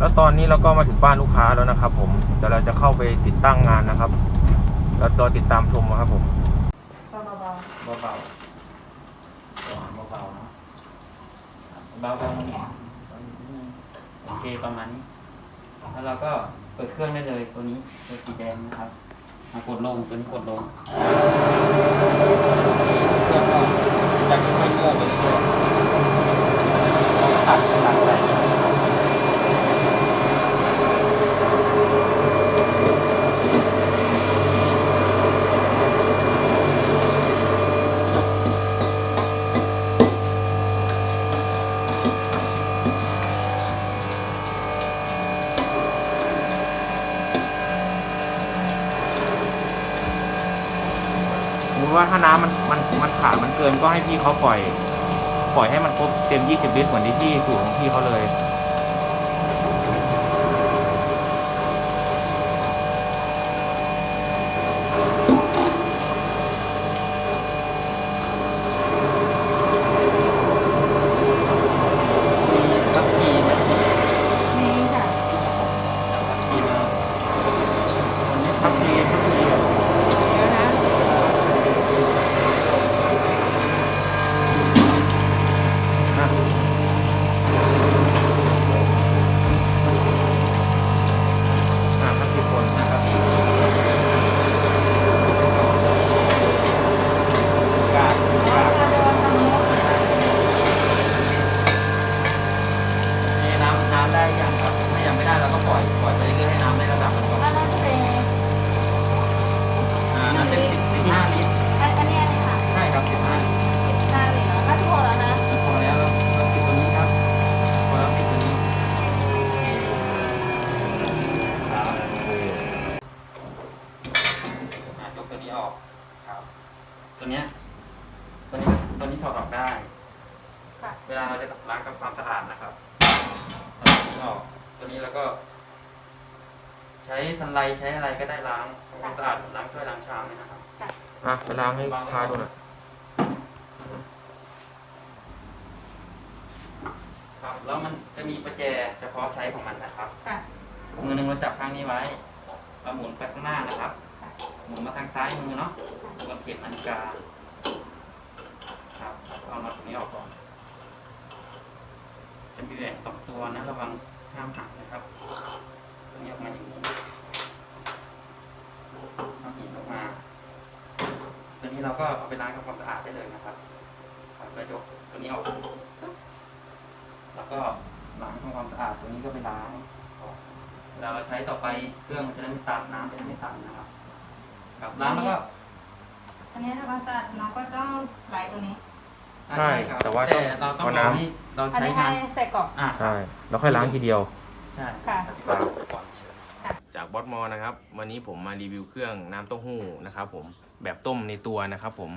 แล้วตอนนี้เราก็มาถึงบ้านลูกค้าแล้วนะครับ ผมเดี๋ยวเราจะเข้าไปติดตั้งงานนะครับ แล้วรอติดตามชมนะครับผมเบาเบาๆเบาเบาเนาะเบาๆนี่โอเคประมาณนี้แล้วเราก็เปิดเครื่องได้เลยตัวนี้ตัวสีแดงนะครับมากดลงตัวนี้กดลงเครื่องก็จะค่อยๆโยกไปเรื่อยๆเราก็ตัดตัดไป สมม ติว่าถ้าน้ำมันมันมันขาดมันเกินก็ให้พี่เขาปล่อย ปล่อยให้มันครบเต็ม 20 ลิตรเหมือนที่พี่สูตรของพี่เขาเลย ตัวเนี้ยตัวนี้ตัวนี้ถอดออกได้ ค่ะเวลาเราจะล้างกับความสะอาดนะครับเอาตัวนี้ออกตัวนี้แล้วก็ ใช้สันไลใช้อะไรก็ได้ล้างทำความสะอาดล้างถ้วยล้างชามเนี่ยนะครับ อะไปล้างให้ลูกค้าดูหน่อยครับ แล้วมันจะมีประแจเฉพาะใช้ของมันนะครับ ค่ะ มือหนึ่งเราจับข้างนี้ไว้เราหมุนไปข้างหน้านะครับค่ะหมุนมาทางซ้ายมือเนาะ เราเก็บนาฬิกาครับเอาน็อตตรงนี้ออกก่อน จะมีแหวนสองตัวนะระวังห้ามหักนะครับตรงนี้ออกมาอย่างนี้เอาหินออกมา ตัวนี้เราก็เอาไปล้างทำความสะอาดได้เลยนะครับครับแล้วยกตัวนี้ออก แล้วก็ล้างทำความสะอาดตัวนี้ก็ไปล้างเราใช้ต่อไปเครื่องจะได้ไม่ตันน้ำจะได้ไม่ตันนะครับ ครับล้างแล้วก็ อันนี้ทำความสะอาดน้องก็ต้องไหลตรงนี้อ่าใช่ครับแต่ว่าแต่เราต้องเอารอน้ำ ให้เราอันใช้นี้ให้งานใส่กรอบอ่าใช่แล้วค่อยล้างทีเดียว ใช่ ค่ะอธิบายก่อนเชิญจากบอสมอนะครับ วันนี้ผมมารีวิวเครื่องน้ำเต้าหู้นะครับผมแบบต้มในตัวนะครับผม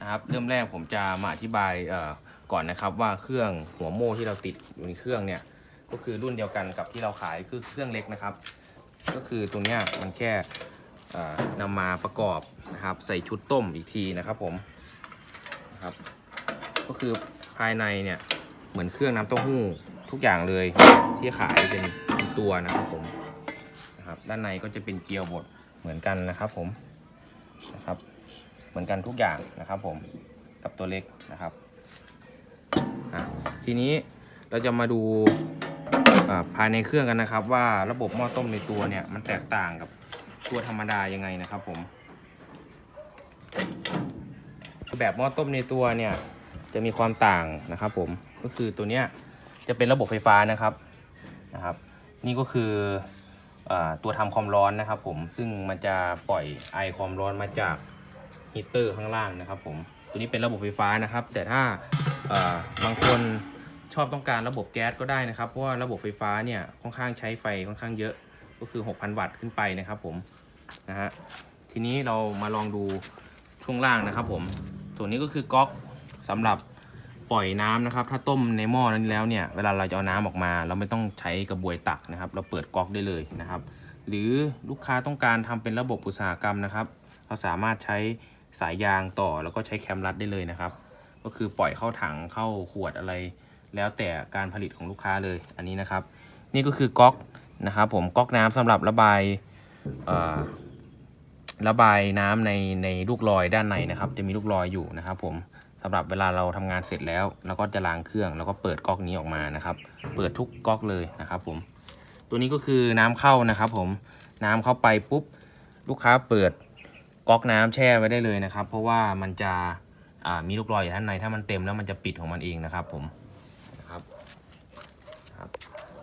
นะครับเริ่มแรกผมจะมาอธิบายเอ่อก่อนนะครับว่าเครื่องหัวโม่ที่เราติดอยู่ในเครื่องเนี่ยก็คือรุ่นเดียวกันกับที่เราขายคือเครื่องเล็กนะครับ ก็คือตรงเนี้ยมันแค่เอ่อนำมาประกอบ นะครับ ใส่ชุดต้มอีกทีนะครับผมนะครับ ก็คือภายในเนี่ยเหมือนเครื่องน้ำเต้าหู้ทุกอย่างเลยที่ขายเป็นตัวนะครับผมนะครับ ด้านในก็จะเป็นเกลียวบดเหมือนกันนะครับผมนะครับ เหมือนกันทุกอย่างนะครับผมกับตัวเล็กนะครับทีนี้เราจะมาดูภายในเครื่องกันนะครับ ว่าระบบหม้อต้มในตัวเนี่ยมันแตกต่างกับตัวธรรมดายังไงนะครับผม แบบหม้อต้มในตัวเนี่ยจะมีความต่างนะครับผมก็คือตัวเนี้ยจะเป็นระบบไฟฟ้านะครับนะครับ นี่ก็คืออตัวทำความร้อนนะครับผมซึ่งมันจะปล่อยไอความร้อนมาจากฮีตเตอร์ข้างล่างนะครับผมตัวนี้เป็นระบบไฟฟ้านะครับ แต่ถ้าอ่าบางคนชอบต้องการระบบแก๊สก็ได้นะครับ เพราะว่าระบบไฟฟ้าเนี่ยค่อนข้างใช้ไฟค่อนข้างเยอะก็คือ 6,000 วัตต์ขึ้นไปนะครับผมนะฮะทีนี้เรามาลองดูช่วงล่างนะครับผม ส่วนนี้ก็คือก๊อกสำหรับปล่อยน้ำนะครับ ถ้าต้มในหม้อนั้นแล้วเนี่ย เวลาเราจะเอาน้ำออกมา เราไม่ต้องใช้กระบวยตักนะครับ เราเปิดก๊อกได้เลยนะครับ หรือลูกค้าต้องการทำเป็นระบบอุตสาหกรรมนะครับ เราสามารถใช้สายยางต่อแล้วก็ใช้แคมรัดได้เลยนะครับ ก็คือปล่อยเข้าถังเข้าขวดอะไร แล้วแต่การผลิตของลูกค้าเลยอันนี้นะครับ นี่ก็คือก๊อกนะครับ ผมก๊อกน้ำสำหรับระบายเอ่อ ระบายน้ำในในลูกลอยด้านในนะครับ จะมีลูกลอยอยู่นะครับ ผมสำหรับเวลาเราทำงานเสร็จแล้วเราก็จะล้างเครื่อง แล้วก็เปิดก๊อกนี้ออกมานะครับ เปิดทุกก๊อกเลยนะครับ ผม ตัวนี้ก็คือน้ำเข้านะครับ ผมน้ำเข้าไปปุ๊บ ลูกค้าเปิดก๊อกน้ำแช่ไว้ได้เลยนะครับ เพราะว่ามันจะอ่ามีลูกลอยอยู่ด้านในถ้ามันเต็มแล้วมันจะปิดของมันเองนะครับ ผมนะครับครับ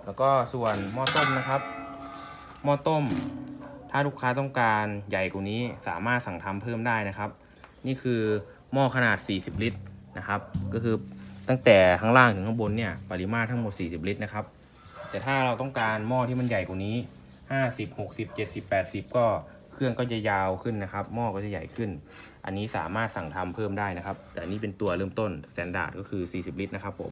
แล้วก็ส่วนหม้อต้มนะครับ หม้อต้ม ถ้าลูกค้าต้องการใหญ่กว่านี้สามารถสั่งทำเพิ่มได้นะครับ นี่คือหม้อขนาด 40 ลิตรนะครับ ก็คือตั้งแต่ข้างล่างถึงข้างบนเนี่ยปริมาตรทั้งหมด 40 ลิตรนะครับ แต่ถ้าเราต้องการหม้อที่มันใหญ่กว่านี้ 50 60 70 80 ก็เครื่องก็จะยาวขึ้นนะครับ หม้อก็จะใหญ่ขึ้น อันนี้สามารถสั่งทำเพิ่มได้นะครับ แต่นนี้เป็นตัวเริ่มต้นสแตนดาร์ดก็คือ 40 ลิตรนะครับผม